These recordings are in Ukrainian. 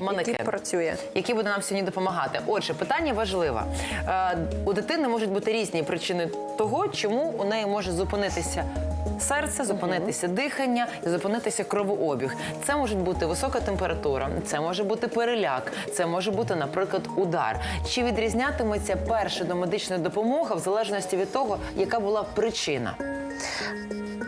Манекен. який працює. який буде нам сьогодні допомагати. Отже, питання важливе. Е, у дитини можуть бути різні причини того, чому у неї може зупинитися серце, зупинитися дихання зупинитися кровообіг. Це може бути висока температура, це може бути переляк, це може бути, наприклад, удар. Чи відрізнятиметься перша домедична допомога в залежності від того, яка була причина?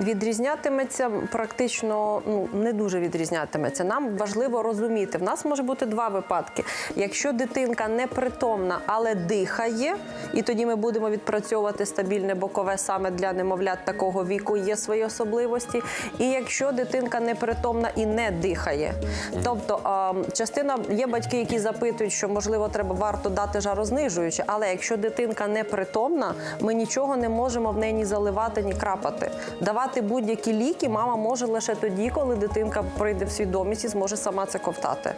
Відрізнятиметься практично ну не дуже відрізнятиметься. Нам важливо розуміти. В нас може бути два випадки. Якщо дитинка непритомна, але дихає, і тоді ми будемо відпрацьовувати стабільне бокове саме для немовлят такого віку, є свої особливості. І якщо дитинка непритомна і не дихає, тобто частина є батьки, які запитують, що можливо треба варто дати жарознижуюче, але якщо дитинка непритомна, ми нічого не можемо в неї ні заливати, ні крапати. Давати будь-які ліки мама може лише тоді, коли дитинка прийде в свідомість і зможе сама це ковтати.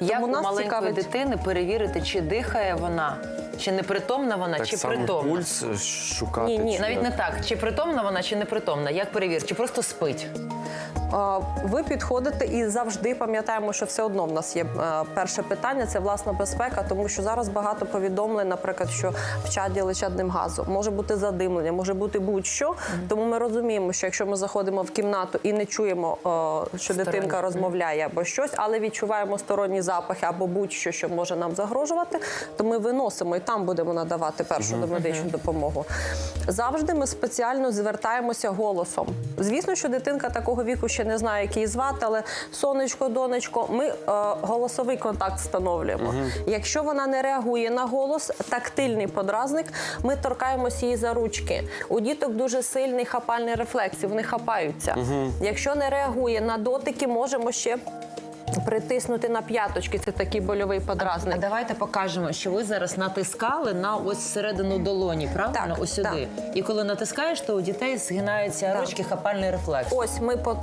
Як Тому у нас маленької цікавить- дитини перевірити, чи дихає вона, чи непритомна вона, Так чи само притомна? пульс е, шукати. Ні, ні, чи Навіть як? не так, чи притомна вона, чи непритомна. Як перевірити? Чи просто спить? Ви підходите і завжди пам'ятаємо, що все одно в нас є е, перше питання це власна безпека, тому що зараз багато повідомлень, наприклад, що вчать личадним газом, може бути задимлення, може бути будь-що. Тому ми розуміємо, що якщо ми заходимо в кімнату і не чуємо, е, що дитинка розмовляє або щось, але відчуваємо сторонні запахи або будь-що, що може нам загрожувати, то ми виносимо і там будемо надавати першу домедичну допомогу. Завжди ми спеціально звертаємося голосом. Звісно, що дитинка такого віку ще не знаю, як її звати, але сонечко, донечко, ми е, голосовий контакт встановлюємо. Якщо вона не реагує на голос, тактильний подразник, ми торкаємося її за ручки. У діток дуже сильний хапальний рефлекс, і вони хапаються. Якщо не реагує на дотики, можемо ще. Притиснути на п'яточки це такий больовий подразник. А давайте покажемо, що ви зараз натискали на ось середину долоні, правильно? Так, ось сюди. І коли натискаєш, то у дітей згинаються ручки, хапальний рефлекс. Ось ми по.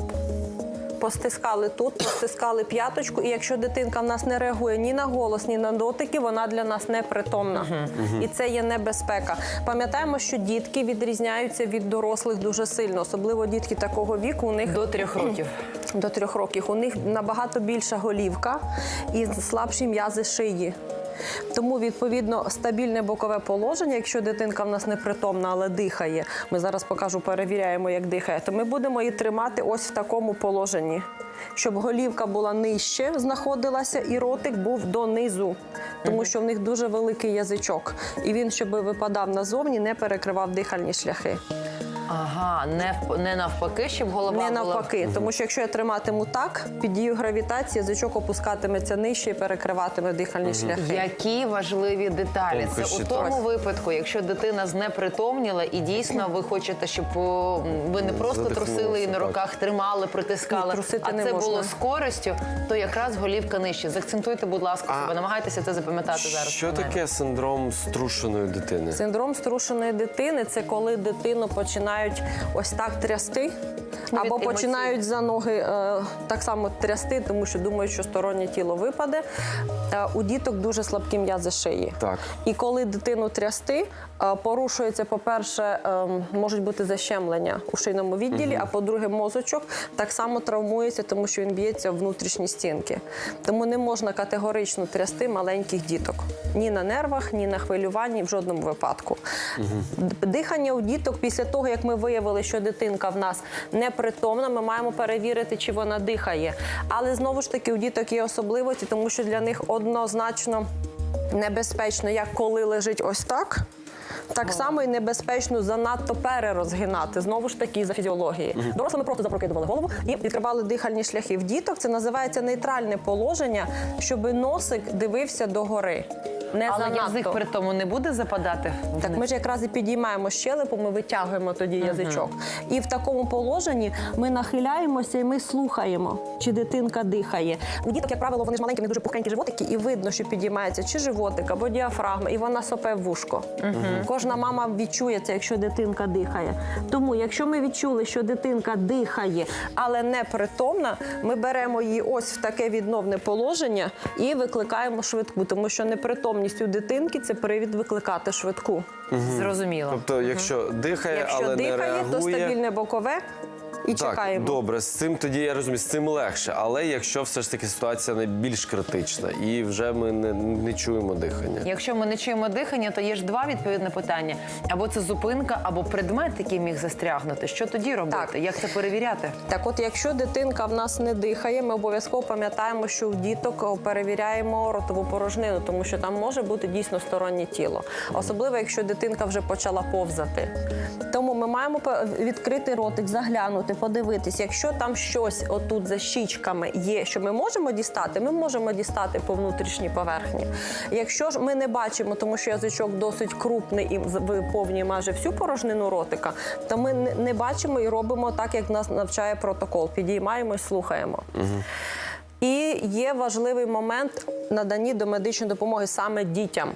Постискали тут, постискали п'яточку, і якщо дитинка в нас не реагує ні на голос, ні на дотики, вона для нас непритомна. І це є небезпека. Пам'ятаємо, що дітки відрізняються від дорослих дуже сильно, особливо дітки такого віку. У них До трьох років. до трьох років. У них набагато більша голівка і слабші м'язи шиї. Тому відповідно стабільне бокове положення, якщо дитинка в нас непритомна, але дихає. Ми зараз покажу, перевіряємо, як дихає. То ми будемо її тримати ось в такому положенні, щоб голівка була нижче, знаходилася, і ротик був донизу, тому що в них дуже великий язичок. І він, щоб випадав назовні, не перекривав дихальні шляхи. Ага, не, вп- не навпаки, щоб голова Не була... навпаки, тому що якщо я триматиму так, під дією гравітації язичок опускатиметься нижче і перекриватиме дихальні шляхи. Які важливі деталі. Це Тонкощі, у тому так. випадку, якщо дитина знепритомніла і дійсно ви хочете, щоб о, ви не просто Задихнулася, трусили її на так. руках, тримали, притискали, Ні, трусити а не це можна. було з користю, то якраз голівка нижче. Заакцентуйте, будь ласка, А себе. Намагайтеся це запам'ятати зараз. Що таке синдром струшеної дитини? Синдром струшеної дитини це коли дитину починають ось так трясти. Від Або емоцій. починають за ноги е, так само трясти, тому що думають, що стороннє тіло випаде. Е, у діток дуже слабкі м'язи шиї. Так. І коли дитину трясти, е, порушується, по-перше, е, можуть бути защемлення у шийному відділі, а по-друге, мозочок так само травмується, тому що він б'ється в внутрішні стінки. Тому не можна категорично трясти маленьких діток ні на нервах, ні на хвилюванні, в жодному випадку. Д- Дихання у діток після того, як ми виявили, що дитинка в нас непритомна, ми маємо перевірити, чи вона дихає. Але знову ж таки у діток є особливості, тому що для них однозначно небезпечно, як коли лежить ось так. Так само і небезпечно занадто перерозгинати. Знову ж таки, за фізіології. Дорослими просто запрокидували голову і відкривали дихальні шляхи. В діток це називається нейтральне положення, щоб носик дивився догори. Не Але занадто. язик при тому не буде западати. Так ми ж якраз і підіймаємо щелепу, ми витягуємо тоді язичок. І в такому положенні ми нахиляємося і ми слухаємо, чи дитинка дихає. У діток, як правило, вони ж маленькі, вони дуже пухенькі животики, і видно, що підіймається чи животик або діафрагма, і вона сопе в вушко. Кожна мама відчує це, якщо дитинка дихає. Тому, якщо ми відчули, що дитинка дихає, але не притомна, ми беремо її ось в таке відновне положення і викликаємо швидку, тому що непритомність у дитинки це привід викликати швидку. Зрозуміло. Тобто, якщо дихає, Якщо але дихає, не то стабільне бокове. І Так, чекаємо. добре, з цим тоді я розумію, з цим легше. Але якщо все ж таки ситуація найбільш критична і вже ми не, не чуємо дихання. Якщо ми не чуємо дихання, то є ж два відповідні питання: або це зупинка, або предмет, який міг застрягнути. Що тоді робити? Так. Як це перевіряти? Так, от якщо дитинка в нас не дихає, ми обов'язково пам'ятаємо, що у діток перевіряємо ротову порожнину, тому що там може бути дійсно стороннє тіло, особливо якщо дитинка вже почала повзати. Тому ми маємо по- відкрити ротик, заглянути, подивитись. Якщо там щось отут за щічками є, що ми можемо дістати, ми можемо дістати по внутрішній поверхні. Якщо ж ми не бачимо, тому що язичок досить крупний і виповнює майже всю порожнину ротика, то ми не- бачимо і робимо так, як нас навчає протокол. Підіймаємо і слухаємо. І є важливий момент наданні до медичної допомоги саме дітям.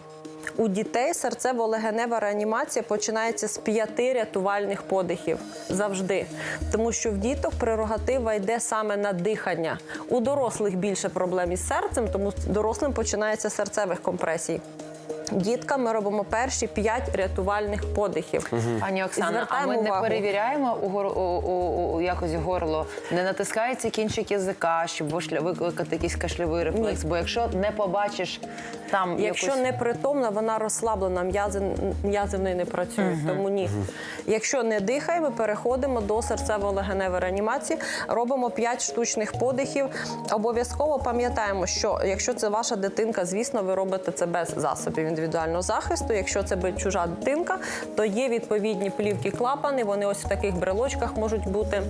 У дітей серцево-легенева реанімація починається з п'яти рятувальних подихів завжди, тому що в діток прерогатива йде саме на дихання. У дорослих більше проблем із серцем, тому дорослим починається серцевих компресій. Діткам ми робимо перші п'ять рятувальних подихів. Пані Оксана, а ми не перевіряємо у, гор... у, у, у якось горло, не натискається кінчик язика, щоб викликати якийсь кашльовий рефлекс. Бо якщо не побачиш там Якщо якусь... непритомна, вона розслаблена, м'язи, м'язи в неї не працюють, тому ні. Якщо не дихає, ми переходимо до серцево-легеневої реанімації, робимо 5 штучних подихів. Обов'язково пам'ятаємо, що якщо це ваша дитинка, звісно, ви робите це без засобів індивідуального захисту. Якщо це чужа дитинка, то є відповідні плівки клапани, вони ось в таких брелочках можуть бути.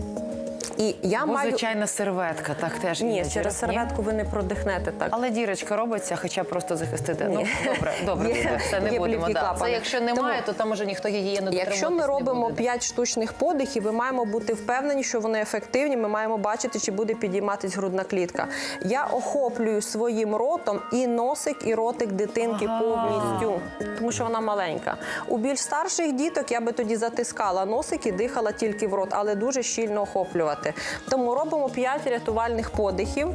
І я Або маю звичайна серветка, так теж ні, є. через серветку ви не продихнете так. Але дірочка робиться, хоча просто захистити. Ні. Ну добре, добре, Є- все не є будемо. Да. Це якщо немає, Тому- то там уже ніхто її гігієну Якщо ми робимо. 5 штучних подихів, ми маємо бути впевнені, що вони ефективні. Ми маємо бачити, чи буде підійматись грудна клітка. Я охоплюю своїм ротом і носик, і ротик дитинки повністю, тому що вона маленька. У більш старших діток я би тоді затискала носик і дихала тільки в рот, але дуже щільно охоплювати. Тому робимо 5 рятувальних подихів.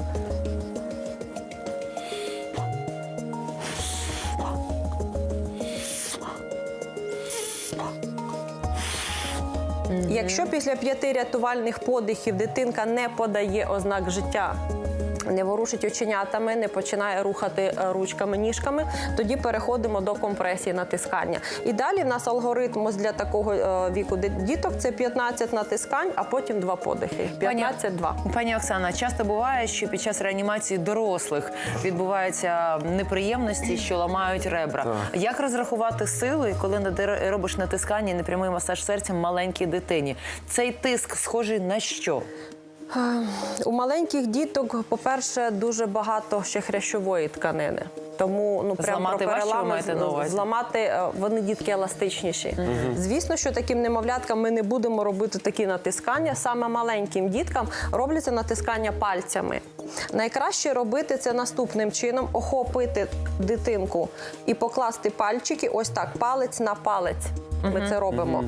Якщо після п'яти рятувальних подихів дитинка не подає ознак життя. Не ворушить оченятами, не починає рухати е, ручками, ніжками. Тоді переходимо до компресії натискання. І далі в нас алгоритм для такого е, віку діток це 15 натискань, а потім два подихи. 15-2. Пані Оксана, часто буває, що під час реанімації дорослих відбуваються неприємності, що ламають ребра. Як розрахувати сили, коли робиш натискання і непрямий масаж серця маленькій дитині? Цей тиск схожий на що? У маленьких діток, по-перше, дуже багато ще хрящової тканини. Тому ну прям Зламати про перелами маєте зламати е, вони дітки еластичніші. Звісно, що таким немовляткам ми не будемо робити такі натискання. Саме маленьким діткам робляться натискання пальцями. Найкраще робити це наступним чином: охопити дитинку і покласти пальчики, ось так, палець на палець. Ми це робимо.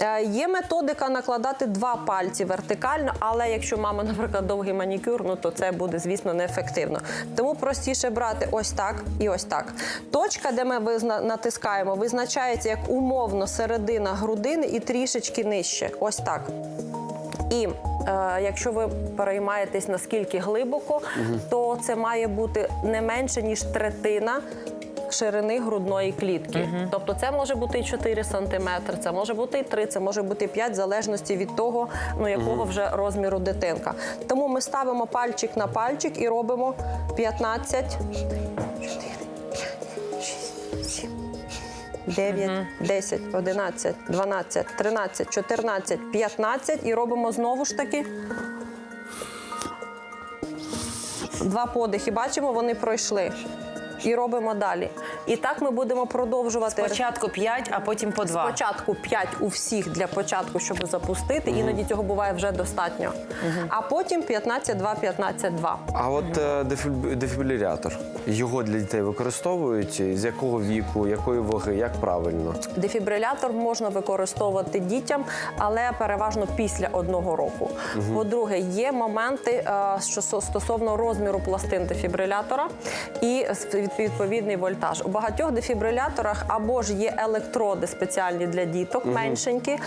Е, Є методика накладати два пальці вертикально, але якщо мама, наприклад, довгий манікюр, ну то це буде, звісно, неефективно. Тому простіше брати ось так і ось так. Точка, де ми визна- натискаємо, визначається як умовно середина грудини і трішечки нижче. Ось так. І е, якщо ви переймаєтесь наскільки глибоко, то це має бути не менше ніж третина. Ширини грудної клітки. Тобто це може бути і 4 сантиметри, це може бути і 3, це може бути і 5, в залежності від того, ну якого вже розміру дитинка. Тому ми ставимо пальчик на пальчик і робимо 15, 4, 5, 6, 7, 9, 10, 11, 12, 13, 14, 15 і робимо знову ж таки. Два подихи. Бачимо, вони пройшли. І робимо далі. І так ми будемо продовжувати. Спочатку 5, а потім по 2. Спочатку 5 у всіх для початку, щоб запустити. Іноді цього буває вже достатньо. А потім 15-2, 15-2. А от е, дефіб- дефібрилятор. Його для дітей використовують з якого віку, якої ваги, як правильно? Дефібрилятор можна використовувати дітям, але переважно після одного року. По-друге, є моменти, е, що со- стосовно розміру пластин дефібрилятора і с- відповідний вольтаж. У багатьох дефібриляторах або ж є електроди спеціальні для діток, меншенькі,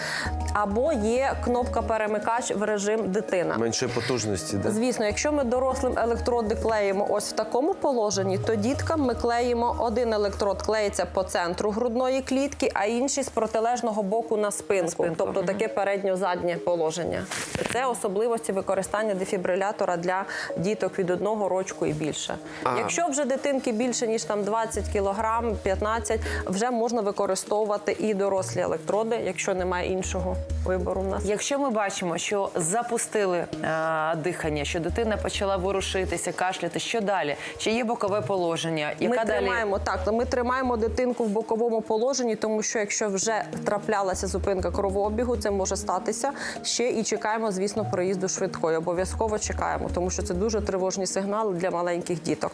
або є кнопка перемикач в режим дитина. Меншої потужності, да? Звісно, якщо ми дорослим електроди клеїмо ось в такому положенні, то діткам ми клеїмо один електрод клеїться по центру грудної клітки, а інший з протилежного боку на спинку, спинку, тобто таке передньо-заднє положення. Це особливості використання дефібрилятора для діток від одного рочку і більше. А. Якщо вже дитинки більше ніж там 20 кілограм, 15, вже можна використовувати і дорослі електроди, якщо немає іншого вибору в нас. Якщо ми бачимо, що запустили е, дихання, що дитина почала ворушитися, кашляти, що далі? Чи є бокове положення? Яка ми далі? тримаємо так, ми тримаємо дитинку в боковому положенні, тому що якщо вже траплялася зупинка кровообігу, це може статися ще і чекаємо, звісно, приїзду швидкої. Обов'язково чекаємо, тому що це дуже тривожні сигнали для маленьких діток.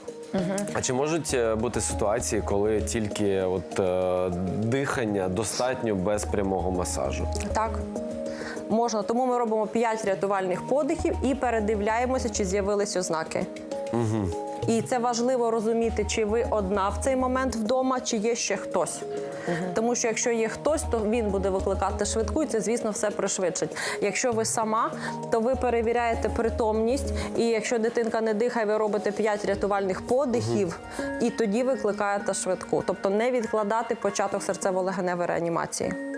А чи можуть е, бути ситуації, коли тільки от е, дихання достатньо без прямого масажу? Так. Можна, тому ми робимо 5 рятувальних подихів і передивляємося, чи з'явились ознаки. Угу. І це важливо розуміти, чи ви одна в цей момент вдома, чи є ще хтось. Тому що якщо є хтось, то він буде викликати швидку, і це, звісно, все пришвидшить. Якщо ви сама, то ви перевіряєте притомність, і якщо дитинка не дихає, ви робите 5 рятувальних подихів, і тоді викликаєте швидку. Тобто не відкладати початок серцево-легеневої реанімації.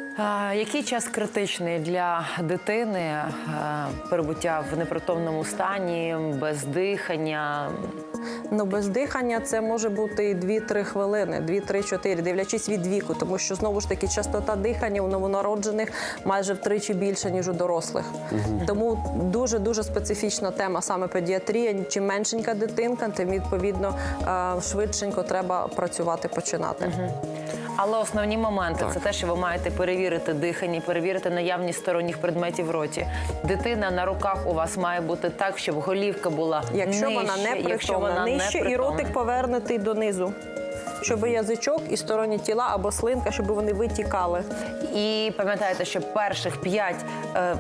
Який час критичний для дитини перебуття в непритомному стані, без дихання? Ну, без дихання це може бути і 2-3 хвилини, 2-3-4, дивлячись від віку, тому що знову ж таки частота дихання у новонароджених майже втричі більше, ніж у дорослих. Тому дуже дуже специфічна тема саме педіатрія. Чим меншенька дитинка, тим відповідно швидшенько треба працювати, починати. Але основні моменти це те, що ви маєте перевірити дихання, перевірити наявність сторонніх предметів в роті. Дитина на руках у вас має бути так, щоб голівка була Якщо нижче, вона не вона нижче, і ротик повернутий донизу. Щоб язичок і сторонні тіла або слинка, щоб вони витікали. І пам'ятайте, що перших п'ять е,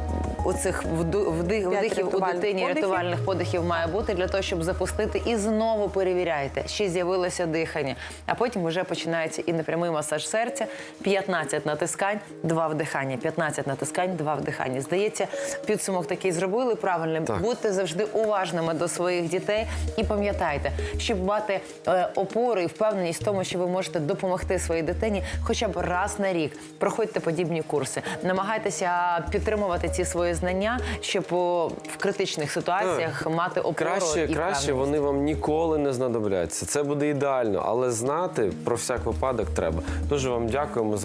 оцих вду- вди- вдихів у дитині подихів. рятувальних подихів має бути для того, щоб запустити і знову перевіряйте, чи з'явилося дихання. А потім вже починається і непрямий масаж серця, 15 натискань, 2 вдихання, 15 натискань, 2 вдихання. Здається, підсумок такий зробили правильним. Так. Будьте завжди уважними до своїх дітей і пам'ятайте, щоб мати е, опору і впевненість в тому, що ви можете допомогти своїй дитині хоча б раз на рік. Проходьте подібні курси, намагайтеся підтримувати ці свої знання, щоб в критичних ситуаціях мати опору Краще, і краще вони вам ніколи не знадобляться. Це буде ідеально, але знати про всяк випадок треба. Дуже вам дякуємо за.